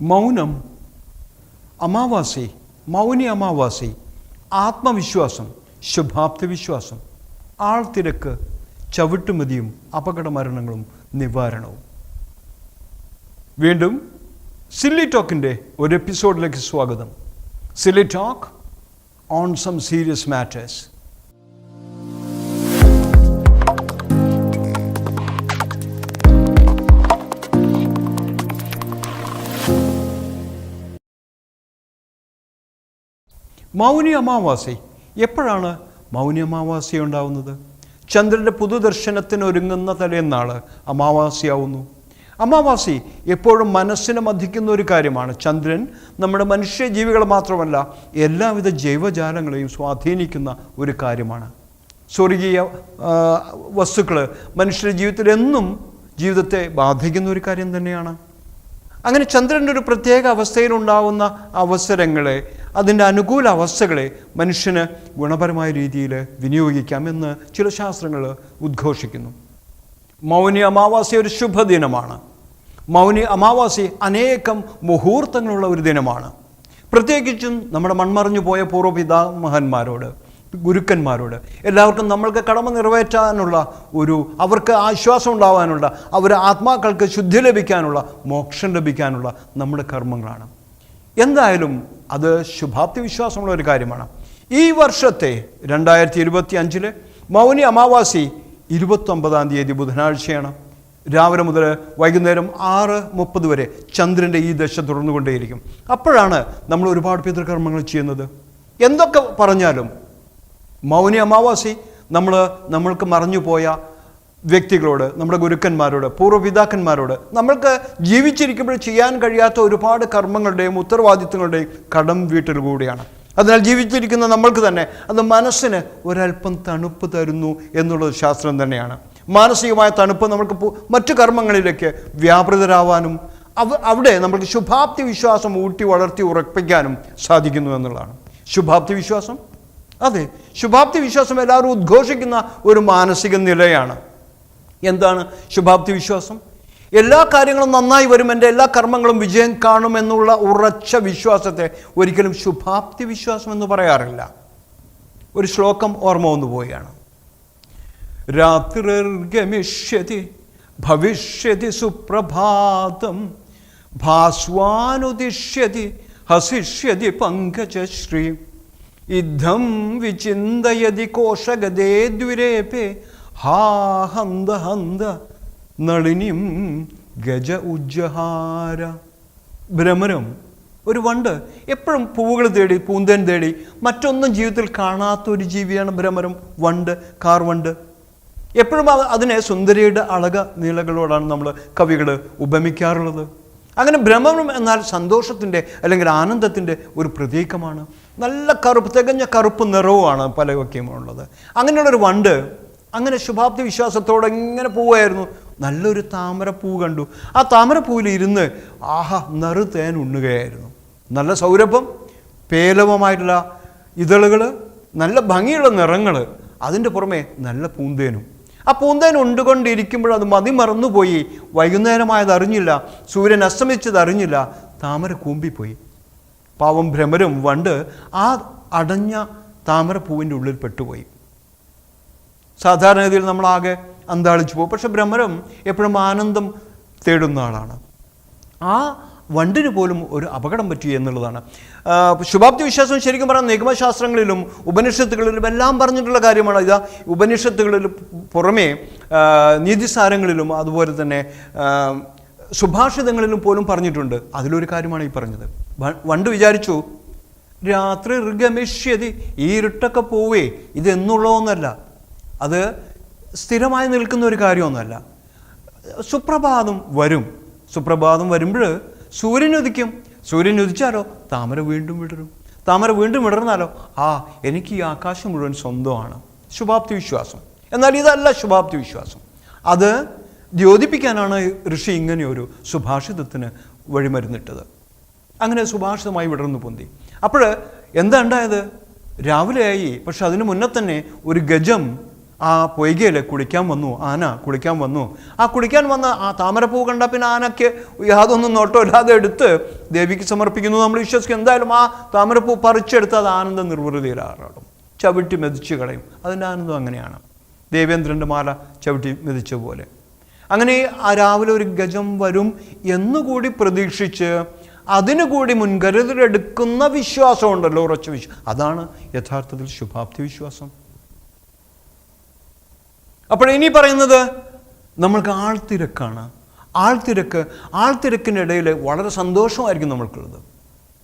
മൗനം അമാവാസി മൗനി അമാവാസി ആത്മവിശ്വാസം ശുഭാപ്തി വിശ്വാസം ആൾത്തിരക്ക് ചവിട്ടുമതിയും അപകട മരണങ്ങളും നിവാരണവും. വീണ്ടും സില്ലി ടോക്കിന്റെ ഒരു എപ്പിസോഡിലേക്ക് സ്വാഗതം. Silly talk on some serious matters Mauni Amavasya. എപ്പോഴാണ് മൗനി അമാവാസി ഉണ്ടാവുന്നത്? ചന്ദ്രന്റെ പുതുദർശനത്തിന് ഒരുങ്ങുന്ന തലേന്നാൾ അമാവാസിയാവുന്നു അമാവാസി എപ്പോഴും മനസ്സിനെ മധിക്കുന്ന ഒരു കാര്യമാണ്. ചന്ദ്രൻ നമ്മുടെ മനുഷ്യ ജീവികളെ മാത്രമല്ല എല്ലാവിധ ജൈവജാലങ്ങളെയും സ്വാധീനിക്കുന്ന ഒരു കാര്യമാണ്. സ്വർഗീയ വസ്തുക്കൾ മനുഷ്യരുടെ ജീവിതത്തിൽ എന്നും ജീവിതത്തെ ബാധിക്കുന്ന ഒരു കാര്യം തന്നെയാണ്. അങ്ങനെ ചന്ദ്രന്റെ ഒരു പ്രത്യേക അവസ്ഥയിലുണ്ടാവുന്ന അവസരങ്ങളെ അതിന്റെ അനുകൂല അവസ്ഥകളെ മനുഷ്യന് ഗുണപരമായ രീതിയിൽ വിനിയോഗിക്കാം എന്ന് ചില ശാസ്ത്രങ്ങൾ ഉദ്ഘോഷിക്കുന്നു. മൗനി അമാവാസി ഒരു ശുഭദിനമാണ്. മൗനി അമാവാസി അനേകം മുഹൂർത്തങ്ങളുള്ള ഒരു ദിനമാണ്. പ്രത്യേകിച്ചും നമ്മുടെ മൺമറിഞ്ഞു പോയ പൂർവപിതാമഹന്മാരോട് ഗുരുക്കന്മാരോട്. എല്ലാവർക്കും നമ്മൾക്ക് കടമ നിറവേറ്റാനുള്ള ഒരു അവർക്ക് ആശ്വാസം ഉണ്ടാവാനുള്ള അവർ ആത്മാക്കൾക്ക് ശുദ്ധി ലഭിക്കാനുള്ള മോക്ഷം ലഭിക്കാനുള്ള നമ്മുടെ കർമ്മങ്ങളാണ്. എന്തായാലും അത് ശുഭാപ്തി വിശ്വാസമുള്ള ഒരു കാര്യമാണ്. ഈ വർഷത്തെ രണ്ടായിരത്തി ഇരുപത്തി അഞ്ചിലെ മൗനി അമാവാസി ഇരുപത്തൊമ്പതാം തീയതി ബുധനാഴ്ചയാണ്. രാവിലെ മുതൽ വൈകുന്നേരം ആറ് മുപ്പത് വരെ ചന്ദ്രന്റെ ഈ ദശ തുടർന്നുകൊണ്ടേയിരിക്കും. അപ്പോഴാണ് നമ്മൾ ഒരുപാട് പിതൃകർമ്മങ്ങൾ ചെയ്യുന്നത്. എന്തൊക്കെ പറഞ്ഞാലും മൗനി അമാവാസി നമ്മൾ നമ്മൾക്ക് മറഞ്ഞുപോയ വ്യക്തികളോട് നമ്മുടെ ഗുരുക്കന്മാരോട് പൂർവപിതാക്കന്മാരോട് നമ്മൾക്ക് ജീവിച്ചിരിക്കുമ്പോൾ ചെയ്യാൻ കഴിയാത്ത ഒരുപാട് കർമ്മങ്ങളുടെയും ഉത്തരവാദിത്തങ്ങളുടെയും കടം വീട്ടിൽ കൂടിയാണ്. അതിനാൽ ജീവിച്ചിരിക്കുന്ന നമ്മൾക്ക് തന്നെ അത് മനസ്സിന് ഒരല്പം തണുപ്പ് തരുന്നു എന്നുള്ളത് ശാസ്ത്രം തന്നെയാണ്. മാനസികമായ തണുപ്പ് നമ്മൾക്ക് മറ്റു കർമ്മങ്ങളിലേക്ക് വ്യാപൃതരാവാനും അവ അവിടെ നമ്മൾക്ക് ശുഭാപ്തി വിശ്വാസം ഊട്ടി വളർത്തി ഉറപ്പിക്കാനും സാധിക്കുന്നു എന്നുള്ളതാണ്. ശുഭാപ്തി വിശ്വാസം അതെ ശുഭാപ്തി വിശ്വാസം എല്ലാവരും ഉദ്ഘോഷിക്കുന്ന ഒരു മാനസിക നിലയാണ്. എന്താണ് ശുഭാപ്തി വിശ്വാസം? എല്ലാ കാര്യങ്ങളും നന്നായി വരും എന്റെ എല്ലാ കർമ്മങ്ങളും വിജയം കാണുമെന്നുള്ള ഉറച്ച വിശ്വാസത്തെ ഒരിക്കലും ശുഭാപ്തി വിശ്വാസം എന്ന് പറയാറില്ല. ഒരു ശ്ലോകം ഓർമ്മ വന്നു പോവുകയാണ്. രാത്രിർഗമിഷ്യതി ഭവിഷ്യതി സുപ്രഭാതം ഭാസ്വാനുദിഷ്യതി ഹസിഷ്യതി പങ്കജശ്രീ. ഇദ്ധം വിചിന്തയതി കോശഗതേ ദ്വിരേപേ. ഹാ ഹന്ത ഹന്ത നളിനിം ഗജ ഉജ്ജഹാര. ഭ്രമരം ഒരു വണ്ട് എപ്പോഴും പൂവുകൾ തേടി പൂന്തൻ തേടി മറ്റൊന്നും ജീവിതത്തിൽ കാണാത്ത ഒരു ജീവിയാണ് ഭ്രമരം വണ്ട് കാർ വണ്ട്. എപ്പോഴും അതിനെ സുന്ദരിയുടെ അളക നീളകളോടാണ് നമ്മൾ കവികൾ ഉപമിക്കാറുള്ളത്. അങ്ങനെ ഭ്രമരം എന്നാൽ സന്തോഷത്തിന്റെ അല്ലെങ്കിൽ ആനന്ദത്തിന്റെ ഒരു പ്രതീകമാണ്. നല്ല കറുപ്പ് തികഞ്ഞ കറുപ്പ് നിറവുമാണ് പലവൊക്കെയും ഉള്ളത് അങ്ങനെയുള്ളൊരു വണ്ട് അങ്ങനെ ശുഭാപ്തി വിശ്വാസത്തോടെ ഇങ്ങനെ പോവുമായിരുന്നു നല്ലൊരു താമരപ്പൂ കണ്ടു. ആ താമരപ്പൂവിൽ ഇരുന്ന് ആഹാ നറു തേൻ ഉണ്ണുകയായിരുന്നു. നല്ല സൗരഭം പേലവമായിട്ടുള്ള ഇതളുകൾ നല്ല ഭംഗിയുള്ള നിറങ്ങൾ അതിന്റെ പുറമെ നല്ല പൂന്തേനും. ആ പൂന്തേൻ ഉണ്ടുകൊണ്ടിരിക്കുമ്പോൾ അത് മതി മറന്നുപോയി. വൈകുന്നേരമായത് അറിഞ്ഞില്ല സൂര്യൻ അസ്തമിച്ചത് അറിഞ്ഞില്ല താമര കൂമ്പിപ്പോയി പാവം ഭ്രമരും വണ്ട് ആ അടഞ്ഞ താമരപ്പൂവിന്റെ ഉള്ളിൽ പെട്ടുപോയി. സാധാരണഗതിയിൽ നമ്മളാകെ അന്താളിച്ചു പോകും. പക്ഷെ ഭ്രമരം എപ്പോഴും ആനന്ദം തേടുന്ന ആളാണ്. ആ വണ്ടിന് പോലും ഒരു അപകടം പറ്റി എന്നുള്ളതാണ്. ശുഭാപ്തി വിശ്വാസം ശരിക്കും പറഞ്ഞാൽ നിഗമശാസ്ത്രങ്ങളിലും ഉപനിഷത്തുകളിലും എല്ലാം പറഞ്ഞിട്ടുള്ള കാര്യമാണ്. ഇതാ ഉപനിഷത്തുകളിൽ പുറമേ നീതിസാരങ്ങളിലും അതുപോലെ തന്നെ സുഭാഷിതങ്ങളിലും പോലും പറഞ്ഞിട്ടുണ്ട്. അതിലൊരു കാര്യമാണ് ഈ പറഞ്ഞത്. വണ്ട് വിചാരിച്ചു രാത്രി ഋഗമിഷ്യതി ഈ ഇരുട്ടൊക്കെ പോവേ ഇതെന്നുള്ളതൊന്നല്ല അത് സ്ഥിരമായി നിൽക്കുന്ന ഒരു കാര്യമൊന്നുമല്ല. സുപ്രഭാതം വരും. സുപ്രഭാതം വരുമ്പോൾ സൂര്യൻ ഉദിക്കും. സൂര്യൻ ഉദിച്ചാലോ താമര വീണ്ടും വിടരും. താമര വീണ്ടും വിടർന്നാലോ ആ എനിക്ക് ഈ ആകാശം മുഴുവൻ സ്വന്തമാണ്. ശുഭാപ്തി വിശ്വാസം. എന്നാൽ ഇതല്ല ശുഭാപ്തി വിശ്വാസം. അത് ദ്യോതിപ്പിക്കാനാണ് ഋഷി ഇങ്ങനെ ഒരു സുഭാഷിതത്തിന് വഴിമരുന്നിട്ടത്. അങ്ങനെ സുഭാഷിതമായി വിടർന്നു പൊന്തി. അപ്പോൾ എന്താ ഉണ്ടായത്? രാവിലെയായി. പക്ഷെ അതിന് മുന്നേ തന്നെ ഒരു ഗജം ആ പൊയ്കയിൽ കുളിക്കാൻ വന്നു ആന കുളിക്കാൻ വന്നു. ആ കുളിക്കാൻ വന്ന ആ താമരപ്പൂ കണ്ട പിന്നെ ആനയ്ക്ക് യാതൊന്നും നോട്ടമില്ലാതെ എടുത്ത് ദേവിക്ക് സമർപ്പിക്കുന്നു. നമ്മൾ വിശ്വസിക്കും എന്തായാലും ആ താമരപ്പൂ പറിച്ചെടുത്ത് അത് ആനന്ദ നിർവൃതിയിലാറാടും. ചവിട്ടി മെതിച്ച് കളയും. അതിന്റെ ആനന്ദം അങ്ങനെയാണ്. ദേവേന്ദ്രന്റെ മാല ചവിട്ടി മെതിച്ച പോലെ അങ്ങനെ ആ രാവിലെ ഒരു ഗജം വരും എന്നുകൂടി പ്രതീക്ഷിച്ച് അതിനു കൂടി മുൻകരുതലെടുക്കുന്ന വിശ്വാസം ഉണ്ടല്ലോ ഉറച്ച വിശ്വാസം അതാണ് യഥാർത്ഥത്തിൽ ശുഭാപ്തി വിശ്വാസം. അപ്പോൾ ഇനി പറയുന്നത് നമ്മൾക്ക് ആൾത്തിരക്കാണ്. ആൾത്തിരക്ക് ആൾത്തിരക്കിനിടയിൽ വളരെ സന്തോഷമായിരിക്കും നമ്മൾക്കുള്ളത്.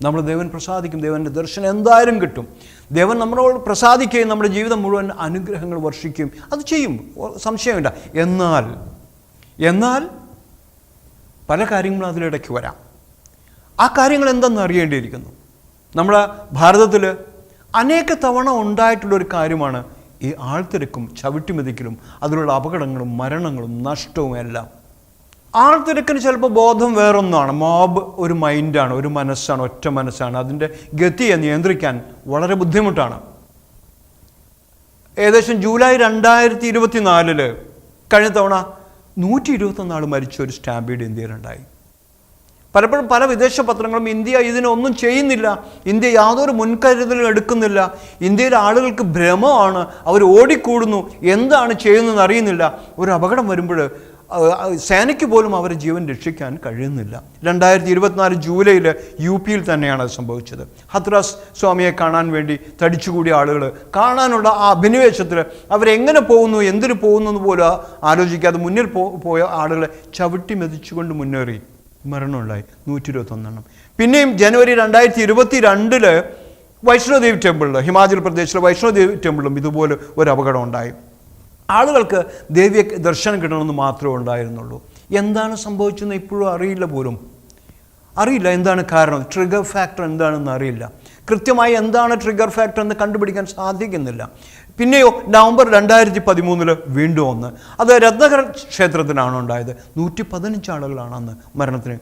നമ്മൾ ദേവൻ പ്രസാദിക്കും ദേവന്റെ ദർശനം എന്തായാലും കിട്ടും. ദേവൻ നമ്മളോട് പ്രസാദിക്കുകയും നമ്മുടെ ജീവിതം മുഴുവൻ അനുഗ്രഹങ്ങൾ വർഷിക്കുകയും അത് ചെയ്യും. സംശയമില്ല. എന്നാൽ എന്നാൽ പല കാര്യങ്ങളും അതിലിടയ്ക്ക് വരാം. ആ കാര്യങ്ങൾ എന്തെന്ന് അറിയേണ്ടിയിരിക്കുന്നു? നമ്മുടെ ഭാരതത്തിൽ അനേക തവണ ഉണ്ടായിട്ടുള്ളൊരു കാര്യമാണ് ഈ ആൾത്തിരക്കും ചവിട്ടിമെതിക്കലും അതിലുള്ള അപകടങ്ങളും മരണങ്ങളും നഷ്ടവും എല്ലാം. ആൾത്തിരക്കിന് ചിലപ്പോൾ ബോധം വേറൊന്നാണ്. മോബ് ഒരു മൈൻഡാണ് ഒരു മനസ്സാണ് ഒറ്റ മനസ്സാണ്. അതിന്റെ ഗതിയെ നിയന്ത്രിക്കാൻ വളരെ ബുദ്ധിമുട്ടാണ്. ഏകദേശം ജൂലൈ രണ്ടായിരത്തി ഇരുപത്തി നാലിൽ കഴിഞ്ഞ തവണ നൂറ്റി ഇരുപത്തൊന്നാൾ മരിച്ച ഒരു സ്റ്റാമ്പീഡ് ഇന്ത്യയിലുണ്ടായി. പലപ്പോഴും പല വിദേശ പത്രങ്ങളും ഇന്ത്യ ഇതിനൊന്നും ചെയ്യുന്നില്ല. ഇന്ത്യ യാതൊരു മുൻകരുതലും എടുക്കുന്നില്ല. ഇന്ത്യയിലെ ആളുകൾക്ക് ഭ്രമമാണ്. അവർ ഓടിക്കൂടുന്നു. എന്താണ് ചെയ്യുന്നതെന്ന് അറിയുന്നില്ല. ഒരു അപകടം വരുമ്പോൾ സേനയ്ക്ക് പോലും അവരെ ജീവൻ രക്ഷിക്കാൻ കഴിയുന്നില്ല. രണ്ടായിരത്തി ഇരുപത്തിനാല് ജൂലൈയിൽ യു പിയിൽ തന്നെയാണ് അത് സംഭവിച്ചത്. ഹത്രാസ് സ്വാമിയെ കാണാൻ വേണ്ടി തടിച്ചുകൂടിയ ആളുകൾ കാണാനുള്ള ആ അഭിനിവേശത്തിൽ അവരെങ്ങനെ പോകുന്നു എന്തിനു പോകുന്നു പോലും ആലോചിക്കാതെ മുന്നിൽ പോയ ആളുകളെ ചവിട്ടി മെതിച്ചുകൊണ്ട് മുന്നേറി. മരണമുണ്ടായി. നൂറ്റി ഇരുപത്തൊന്നെണ്ണം പിന്നെയും ജനുവരി രണ്ടായിരത്തി ഇരുപത്തി രണ്ടിൽ വൈഷ്ണോദേവി ടെമ്പിളിൽ ഹിമാചൽ പ്രദേശിലെ വൈഷ്ണോദേവി ടെമ്പിളിലും ഇതുപോലെ ഒരു അപകടം ഉണ്ടായി. ആളുകൾക്ക് ദേവിയെ ദർശനം കിട്ടണമെന്ന് മാത്രമേ ഉണ്ടായിരുന്നുള്ളൂ. എന്താണ് സംഭവിച്ചതെന്ന് ഇപ്പോഴും അറിയില്ല പോലും. അറിയില്ല എന്താണ് കാരണം ട്രിഗർ ഫാക്ടർ എന്താണെന്ന് അറിയില്ല. കൃത്യമായി എന്താണ് ട്രിഗർ ഫാക്ടർ എന്ന് കണ്ടുപിടിക്കാൻ സാധിക്കുന്നില്ല. പിന്നെയോ നവംബർ രണ്ടായിരത്തി പതിമൂന്നിൽ വീണ്ടും ഒന്ന് അത് രത്നകർ ക്ഷേത്രത്തിനാണ് ഉണ്ടായത്. നൂറ്റി പതിനഞ്ച് ആളുകളാണ് അന്ന് മരണത്തിന്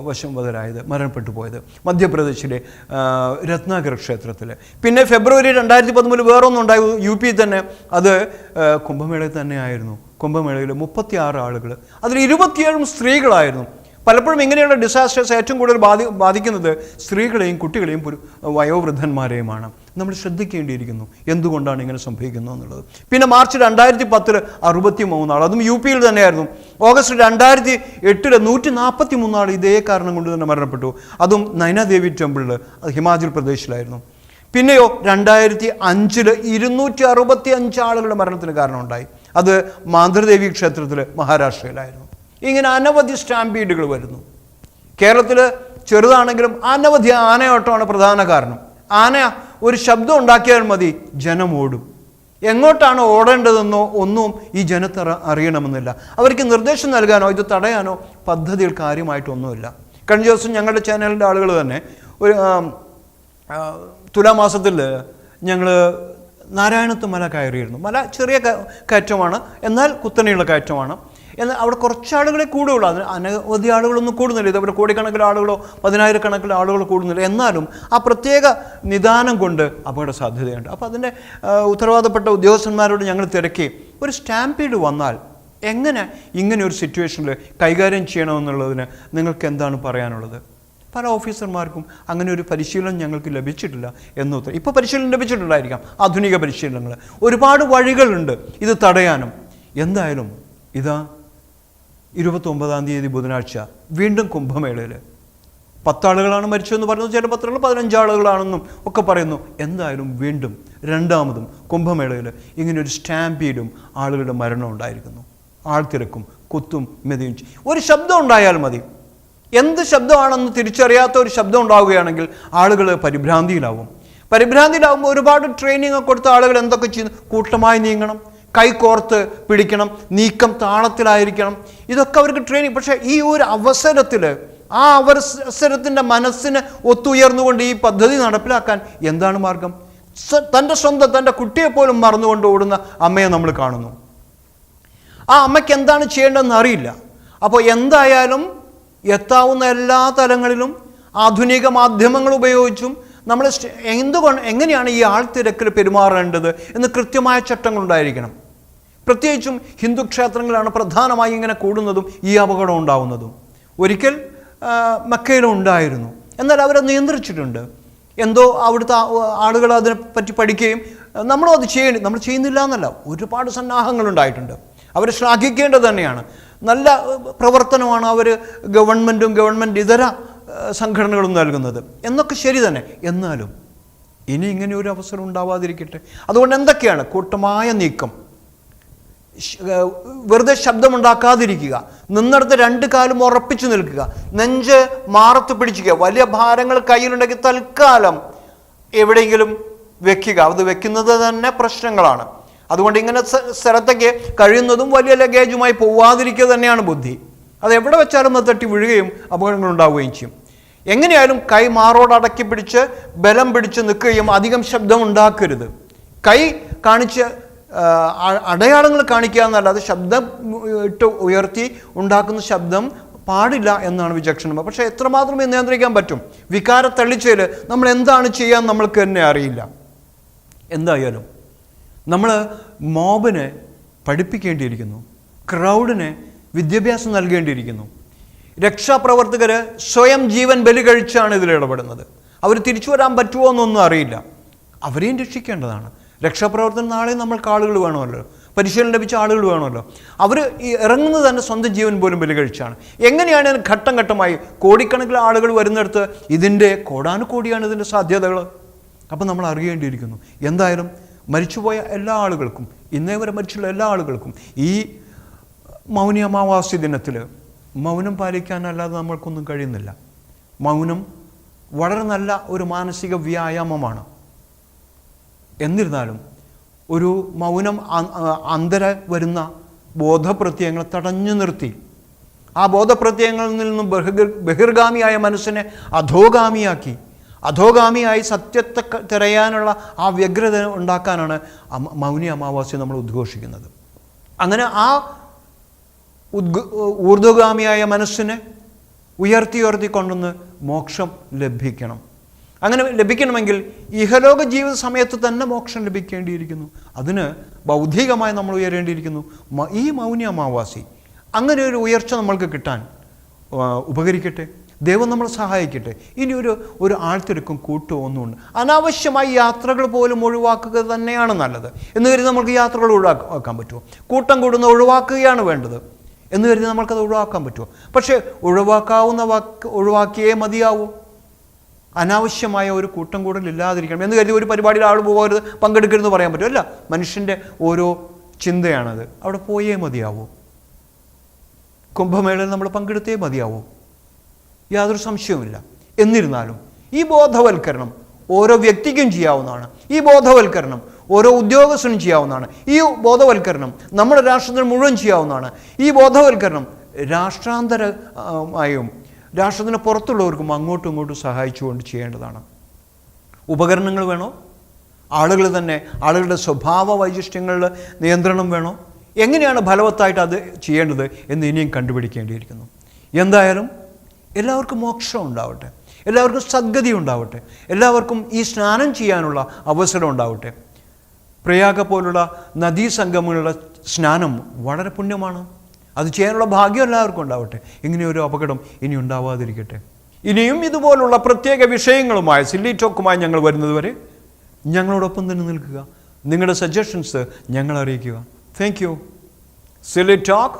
വശം വശംവദരായത് മരണപ്പെട്ടു പോയത് മധ്യപ്രദേശിലെ ആ, രത്നാഗർ ക്ഷേത്രത്തിൽ പിന്നെ ഫെബ്രുവരി രണ്ടായിരത്തി പതിമൂന്നിൽ വേറൊന്നുണ്ടായി യു പി തന്നെ അത് കുംഭമേളയിൽ തന്നെയായിരുന്നു. കുംഭമേളയിൽ മുപ്പത്തി ആറ് ആളുകൾ അതിൽ ഇരുപത്തിയേഴും സ്ത്രീകളായിരുന്നു. പലപ്പോഴും ഇങ്ങനെയുള്ള ഡിസാസ്റ്റേഴ്സ് ഏറ്റവും കൂടുതൽ ബാധി ബാധിക്കുന്നത് സ്ത്രീകളെയും കുട്ടികളെയും വയോവൃദ്ധന്മാരെയുമാണ്. നമ്മൾ ശ്രദ്ധിക്കേണ്ടിയിരിക്കുന്നു. എന്തുകൊണ്ടാണ് ഇങ്ങനെ സംഭവിക്കുന്നത് എന്നുള്ളത്. പിന്നെ മാർച്ച് രണ്ടായിരത്തി പത്തിൽ അറുപത്തി മൂന്നാൾ അതും യു പിയിൽ തന്നെയായിരുന്നു. ഓഗസ്റ്റ് രണ്ടായിരത്തി എട്ടിൽ നൂറ്റി നാൽപ്പത്തി മൂന്നാൾ ഇതേ കാരണം കൊണ്ട് തന്നെ മരണപ്പെട്ടു. അതും നൈനാദേവി ടെമ്പിളിൽ ഹിമാചൽ പ്രദേശിലായിരുന്നു. പിന്നെയോ രണ്ടായിരത്തി അഞ്ചിൽ ഇരുന്നൂറ്റി അറുപത്തി അഞ്ച് ആളുകളുടെ മരണത്തിന് കാരണമുണ്ടായി. അത് മാന്ധ്രദേവി ക്ഷേത്രത്തിൽ മഹാരാഷ്ട്രയിലായിരുന്നു. ഇങ്ങനെ അനവധി സ്റ്റാമ്പീഡുകൾ വരുന്നു. കേരളത്തിൽ ചെറുതാണെങ്കിലും അനവധി ആനയോട്ടമാണ് പ്രധാന കാരണം. ആന ഒരു ശബ്ദം ഉണ്ടാക്കിയാൽ മതി ജനം ഓടും. എങ്ങോട്ടാണ് ഓടേണ്ടതെന്നോ ഒന്നും ഈ ജനത്തെ അറിയണമെന്നില്ല. അവർക്ക് നിർദ്ദേശം നൽകാനോ ഇത് തടയാനോ പദ്ധതികൾ കാര്യമായിട്ടൊന്നുമില്ല. കഴിഞ്ഞ ദിവസം ഞങ്ങളുടെ ചാനലിന്റെ ആളുകൾ തന്നെ ഒരു തുലാമാസത്തിൽ ഞങ്ങൾ നാരായണത്ത് മല കയറിയിരുന്നു. മല ചെറിയ കയറ്റമാണ് എന്നാൽ കുത്തനെയുള്ള കയറ്റമാണ്. എന്നാൽ അവിടെ കുറച്ച് ആളുകളെ കൂടുകയുള്ളൂ. അതിന് അനവധി ആളുകളൊന്നും കൂടുന്നില്ല. ഇതവിടെ കോടിക്കണക്കിന് ആളുകളോ പതിനായിരക്കണക്കിന് ആളുകളോ കൂടുന്നില്ല. എന്നാലും ആ പ്രത്യേക നിദാനം കൊണ്ട് അപകട സാധ്യതയുണ്ട്. അപ്പോൾ അതിന്റെ ഉത്തരവാദപ്പെട്ട ഉദ്യോഗസ്ഥന്മാരോട് ഞങ്ങൾ തിരക്കി. ഒരു സ്റ്റാമ്പീഡ് വന്നാൽ എങ്ങനെ ഇങ്ങനെ ഒരു സിറ്റുവേഷനിൽ കൈകാര്യം ചെയ്യണമെന്നുള്ളതിന് നിങ്ങൾക്ക് എന്താണ് പറയാനുള്ളത്? പല ഓഫീസർമാർക്കും അങ്ങനെ ഒരു പരിശീലനം ഞങ്ങൾക്ക് ലഭിച്ചിട്ടില്ല എന്ന് ഉത്തരം. ഇപ്പോൾ പരിശീലനം ലഭിച്ചിട്ടുണ്ടായിരിക്കാം. ആധുനിക പരിശീലനങ്ങൾ. ഒരുപാട് വഴികളുണ്ട് ഇത് തടയാനും. എന്തായാലും ഇതാ ഇരുപത്തൊമ്പതാം തീയതി ബുധനാഴ്ച വീണ്ടും കുംഭമേളയിൽ. പത്താളുകളാണ് മരിച്ചതെന്ന് പറയുന്നത് ചില പത്രങ്ങൾ പതിനഞ്ചാളുകളാണെന്നും ഒക്കെ പറയുന്നു. എന്തായാലും വീണ്ടും രണ്ടാമതും കുംഭമേളയിൽ ഒരു സ്റ്റാമ്പീഡും ആളുകളുടെ മരണം ഉണ്ടായിരിക്കുന്നു. ആൾത്തിരക്കും കുത്തും മെതിയും ഒരു ശബ്ദം ഉണ്ടായാൽ മതി. എന്ത് ശബ്ദമാണെന്ന് തിരിച്ചറിയാത്ത ഒരു ശബ്ദം ഉണ്ടാവുകയാണെങ്കിൽ ആളുകൾ പരിഭ്രാന്തിയിലാവും. പരിഭ്രാന്തിയിലാവുമ്പോൾ ഒരുപാട് ട്രെയിനിങ് കൊടുത്ത ആളുകൾ എന്തൊക്കെ ചെയ്യുന്നു? കൂട്ടമായി നീങ്ങണം. കൈ കോർത്ത് പിടിക്കണം നീക്കം താളത്തിലായിരിക്കണം. ഇതൊക്കെ അവർക്ക് ട്രെയിനിങ് പക്ഷേ ഈ ഒരു അവസരത്തിൽ ആ അവസരത്തിന്റെ മനസ്സിന് ഒത്തുയർന്നുകൊണ്ട് ഈ പദ്ധതി നടപ്പിലാക്കാൻ എന്താണ് മാർഗം? തന്റെ സ്വന്തം തന്റെ കുട്ടിയെപ്പോലും മറന്നുകൊണ്ട് ഓടുന്ന അമ്മയെ നമ്മൾ കാണുന്നു. ആ അമ്മയ്ക്ക് എന്താണ് ചെയ്യേണ്ടതെന്ന് അറിയില്ല. അപ്പോൾ എന്തായാലും എത്താവുന്ന എല്ലാ തലങ്ങളിലും ആധുനിക മാധ്യമങ്ങൾ ഉപയോഗിച്ചും നമ്മൾ എന്തുകൊണ്ട് എങ്ങനെയാണ് ഈ ആൾത്തിരക്കിൽ പെരുമാറേണ്ടത് എന്ന് കൃത്യമായ ചട്ടങ്ങളുണ്ടായിരിക്കണം പ്രത്യേകിച്ചും ഹിന്ദു ക്ഷേത്രങ്ങളാണ് പ്രധാനമായി ഇങ്ങനെ കൂടുന്നതും ഈ അപകടം ഉണ്ടാവുന്നതും. ഒരിക്കൽ മക്കയിലും ഉണ്ടായിരുന്നു. എന്നാൽ അവരെ നിയന്ത്രിച്ചിട്ടുണ്ട്. എന്തോ അവിടുത്തെ ആളുകൾ അതിനെ പറ്റി പഠിക്കുകയും നമ്മളും അത് ചെയ്യേണ്ടി നമ്മൾ ചെയ്യുന്നില്ല എന്നല്ല ഒരുപാട് സന്നാഹങ്ങളുണ്ടായിട്ടുണ്ട് അവർ ശ്ലാഘിക്കേണ്ടത് തന്നെയാണ്. നല്ല പ്രവർത്തനമാണ് അവർ ഗവൺമെന്റും ഗവൺമെന്റ് ഇതര സംഘടനകളും നൽകുന്നത്. എന്നൊക്കെ ശരി തന്നെ. എന്നാലും ഇനി ഇങ്ങനെ ഒരു അവസരം ഉണ്ടാവാതിരിക്കട്ടെ. അതുകൊണ്ട് എന്തൊക്കെയാണ്? കൂട്ടമായ നീക്കം. വെറുതെ ശബ്ദമുണ്ടാക്കാതിരിക്കുക. നിന്നിടത്ത് രണ്ട് കാലും ഉറപ്പിച്ചു നിൽക്കുക. നെഞ്ച് മാറത്ത് പിടിക്കുക വലിയ ഭാരങ്ങൾ കയ്യിലുണ്ടെങ്കിൽ തൽക്കാലം എവിടെയെങ്കിലും വെക്കുക. അത് വെക്കുന്നത് തന്നെ പ്രശ്നങ്ങളാണ്. അതുകൊണ്ട് ഇങ്ങനെ സ്ഥ- സ്ഥലത്തേക്ക് കഴിയുന്നതും വലിയ ലഗേജുമായി പോവാതിരിക്കുക തന്നെയാണ് ബുദ്ധി. അത് എവിടെ വെച്ചാലും അത് തട്ടി വീഴുകയും അപകടങ്ങൾ ഉണ്ടാവുകയും ചെയ്യും. എങ്ങനെയായാലും കൈ മാറോട് അടക്കി പിടിച്ച് ബലം പിടിച്ച് നിൽക്കുകയും അധികം ശബ്ദം ഉണ്ടാക്കരുത്. കൈ കാണിച്ച് അടയാളങ്ങൾ കാണിക്കുക എന്നല്ലാതെ ശബ്ദം ഇട്ട് ഉയർത്തി ഉണ്ടാക്കുന്ന ശബ്ദം പാടില്ല എന്നാണ് വിചക്ഷണം പക്ഷെ എത്രമാത്രം നിയന്ത്രിക്കാൻ പറ്റും? വികാര തള്ളിച്ചയിൽ നമ്മൾ എന്താണ് ചെയ്യാൻ നമ്മൾക്ക് തന്നെ അറിയില്ല. എന്തായാലും നമ്മൾ മോബിനെ പഠിപ്പിക്കേണ്ടിയിരിക്കുന്നു. ക്രൗഡിന് വിദ്യാഭ്യാസം നൽകേണ്ടിയിരിക്കുന്നു. രക്ഷാപ്രവർത്തകർ സ്വയം ജീവൻ ബലി കഴിച്ചാണ് ഇതിൽ ഇടപെടുന്നത്. അവർ തിരിച്ചു വരാൻ പറ്റുമോ എന്നൊന്നും അറിയില്ല. അവരെയും രക്ഷിക്കേണ്ടതാണ്. രക്ഷാപ്രവർത്തനം നാളെ നമ്മൾക്ക് ആളുകൾ വേണമല്ലോ. പരിശീലനം ലഭിച്ച ആളുകൾ വേണമല്ലോ. അവർ ഈ ഇറങ്ങുന്നത് തന്നെ സ്വന്തം ജീവൻ പോലും ബലി കഴിച്ചാണ് എങ്ങനെയാണ് ഘട്ടം ഘട്ടമായി കോടിക്കണക്കിന് ആളുകൾ വരുന്നിടത്ത് ഇതിന്റെ കോടാനുകോടിയാണ് ഇതിന്റെ സാധ്യതകൾ അപ്പം നമ്മൾ അറിയേണ്ടിയിരിക്കുന്നു. എന്തായാലും മരിച്ചുപോയ എല്ലാ ആളുകൾക്കും ഇന്നേ വരെ മരിച്ചുള്ള എല്ലാ ആളുകൾക്കും ഈ മൗനി അമാവാസി ദിനത്തിൽ മൗനം പാലിക്കാനല്ലാതെ നമ്മൾക്കൊന്നും കഴിയുന്നില്ല. മൗനം വളരെ നല്ല ഒരു മാനസിക വ്യായാമമാണ്. എന്നിരുന്നാലും ഒരു മൗനം അന്തര വരുന്ന ബോധപ്രത്യയങ്ങളെ തടഞ്ഞു നിർത്തി. ആ ബോധപ്രത്യയങ്ങളിൽ നിന്നും ബഹിർ ബഹിർഗാമിയായ മനസ്സിനെ അധോഗാമിയാക്കി. അധോഗാമിയായി സത്യത്തെ തിരയാനുള്ള ആ വ്യഗ്രത ഉണ്ടാക്കാനാണ് മൗനി അമാവാസ്യ നമ്മൾ ഉദ്ഘോഷിക്കുന്നത്. അങ്ങനെ ആ ഉദ്ഘ ഊർധ്വഗാമിയായ മനസ്സിനെ ഉയർത്തി ഉയർത്തി കൊണ്ടുവന്ന് മോക്ഷം ലഭിക്കണം. അങ്ങനെ ലഭിക്കണമെങ്കിൽ ഇഹലോക ജീവിത സമയത്ത് തന്നെ മോക്ഷം ലഭിക്കേണ്ടിയിരിക്കുന്നു. അതിന് ബൗദ്ധികമായി നമ്മൾ ഉയരേണ്ടിയിരിക്കുന്നു. ഈ മൗനി അമാവാസി അങ്ങനെ ഒരു ഉയർച്ച നമ്മൾക്ക് കിട്ടാൻ ഉപകരിക്കട്ടെ. ദൈവം നമ്മളെ സഹായിക്കട്ടെ. ഇനി ഒരു ഒരു ആഴ്ത്തിരക്കും കൂട്ടോ ഒന്നുമുണ്ട്. അനാവശ്യമായി യാത്രകൾ പോലും ഒഴിവാക്കുക തന്നെയാണ് നല്ലത്. എന്ന് കരുതി നമുക്ക് യാത്രകൾ ഒഴിവാക്കാൻ പറ്റുമോ? കൂട്ടം കൂടുന്ന ഒഴിവാക്കുകയാണ് വേണ്ടത്. എന്ന് കരുതി നമുക്കത് ഒഴിവാക്കാൻ പറ്റുമോ? പക്ഷേ ഒഴിവാക്കാവുന്ന വാക്ക് ഒഴിവാക്കിയേ മതിയാവൂ. അനാവശ്യമായ ഒരു കൂട്ടം കൂടൽ ഇല്ലാതിരിക്കണം എന്ന് കരുതി ഒരു പരിപാടിയിൽ ആൾ പോകരുത് പങ്കെടുക്കരുതെന്ന് പറയാൻ പറ്റും. അല്ല മനുഷ്യന്റെ ഓരോ ചിന്തയാണത്. അവിടെ പോയേ മതിയാവൂ. കുംഭമേളയിൽ നമ്മൾ പങ്കെടുത്തേ മതിയാവൂ. യാതൊരു സംശയവുമില്ല. എന്നിരുന്നാലും ഈ ബോധവൽക്കരണം ഓരോ വ്യക്തിക്കും ചെയ്യാവുന്നതാണ്. ഈ ബോധവൽക്കരണം ഓരോ ഉദ്യോഗസ്ഥനും ചെയ്യാവുന്നതാണ്. ഈ ബോധവൽക്കരണം നമ്മുടെ രാഷ്ട്രത്തിന് മുഴുവൻ ചെയ്യാവുന്നതാണ്. ഈ ബോധവൽക്കരണം രാഷ്ട്രാന്തരമായും രാഷ്ട്രത്തിന് പുറത്തുള്ളവർക്കും അങ്ങോട്ടും ഇങ്ങോട്ടും സഹായിച്ചുകൊണ്ട് ചെയ്യേണ്ടതാണ്. ഉപകരണങ്ങൾ വേണോ? ആളുകൾ തന്നെ ആളുകളുടെ സ്വഭാവ വൈശിഷ്ട്യങ്ങളുടെ നിയന്ത്രണം വേണോ? എങ്ങനെയാണ് ഫലവത്തായിട്ട് അത് ചെയ്യേണ്ടത് എന്ന് ഇനിയും കണ്ടുപിടിക്കേണ്ടിയിരിക്കുന്നു. എന്തായാലും എല്ലാവർക്കും മോക്ഷം ഉണ്ടാവട്ടെ. എല്ലാവർക്കും സദ്ഗതി ഉണ്ടാവട്ടെ. എല്ലാവർക്കും ഈ സ്നാനം ചെയ്യാനുള്ള അവസരം ഉണ്ടാവട്ടെ. പ്രയാഗ പോലുള്ള നദീസംഗമങ്ങളുടെ സ്നാനം വളരെ പുണ്യമാണ്. അത് ചെയ്യാനുള്ള ഭാഗ്യം എല്ലാവർക്കും ഉണ്ടാവട്ടെ. ഇങ്ങനെ ഒരു അപകടം ഇനി ഉണ്ടാവാതിരിക്കട്ടെ. ഇനിയും ഇതുപോലുള്ള പ്രത്യേക വിഷയങ്ങളുമായി സില്ലി ടോക്കുമായി ഞങ്ങൾ വരുന്നതുവരെ ഞങ്ങളോടൊപ്പം തന്നെ നിൽക്കുക. നിങ്ങളുടെ സജഷൻസ് ഞങ്ങൾ അറിയിക്കുക. Thank you silly talk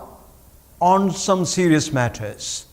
on some serious matters